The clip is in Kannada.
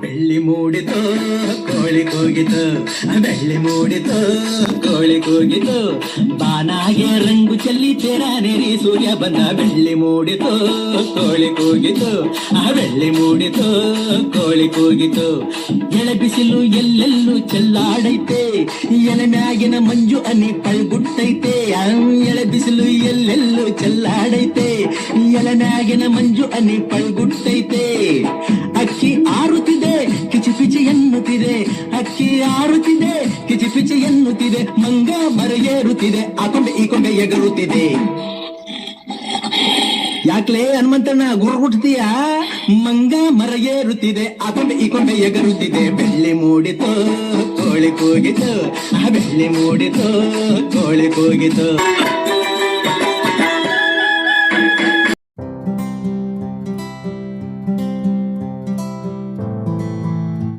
ಬೆಳ್ಳಿ ಮೂಡಿತು, ಕೋಳಿ ಕೂಗಿತು. ಬೆಳ್ಳಿ ಮೂಡಿತು, ಕೋಳಿ ಕೂಗಿತು. ಬಾನಾಗೆ ರಂಗು ಚೆಲ್ಲಿ ನೆರಿ ಸೂರ್ಯ ಬಂದ. ಬೆಳ್ಳಿ ಮೂಡಿತು, ಕೋಳಿ ಕೂಗಿತು. ಆ ಬೆಳ್ಳಿ ಮೂಡಿತು, ಕೋಳಿ ಕೂಗಿತು. ಎಳೆ ಬಿಸಿಲು ಎಲ್ಲೆಲ್ಲೂ ಚೆಲ್ಲಾಡೈತೆ. ಎಲೆ ಮ್ಯಾಗಿನ ಮಂಜು ಅನಿ ಪಳ್ಗುಟ್ಟೈತೆ. ಎಳೆ ಬಿಸಿಲು ಎಲ್ಲೆಲ್ಲೂ ಚೆಲ್ಲಾಡೈತೆ. ಎಲೆ ಮ್ಯಾಗಿನ ಮಂಜು ಅನಿ ಪಳ್ಗುಟ್ಟೈತೆ. ಅಕ್ಕಿ ಆರುತ್ತಿದೆ ಕಿಚಿಪಿಚಿ ಎನ್ನುತ್ತಿದೆ, ಅಕ್ಕಿ ಆರುತ್ತಿದೆ ಕಿಚಿಪಿಚಿ ಎನ್ನುತ್ತಿದೆ, ಮಂಗ ಮರೆಯೇರುತ್ತಿದೆ ಆ ಕೊಂಬೆ ಈ ಕೊಂಬೆ ಎಗರುತ್ತಿದೆ. ಯಾಕ್ಲೇ ಹನುಮಂತಣ್ಣ ಗುರುಗುಟ್ತೀಯ ಮಂಗ ಮರಗೇರುತ್ತಿದೆ, ಆ ಕೊಂಬೆ ಈ ಕೊಂಬೆ ಎಗರುತ್ತಿದೆ. ಬೆಳ್ಳಿ ಮೂಡಿತು, ಕೋಳಿ ಕೂಗಿತು, ಆ ಬೆಳ್ಳಿ ಮೂಡಿತು, ಕೋಳಿ ಕೂಗಿತು.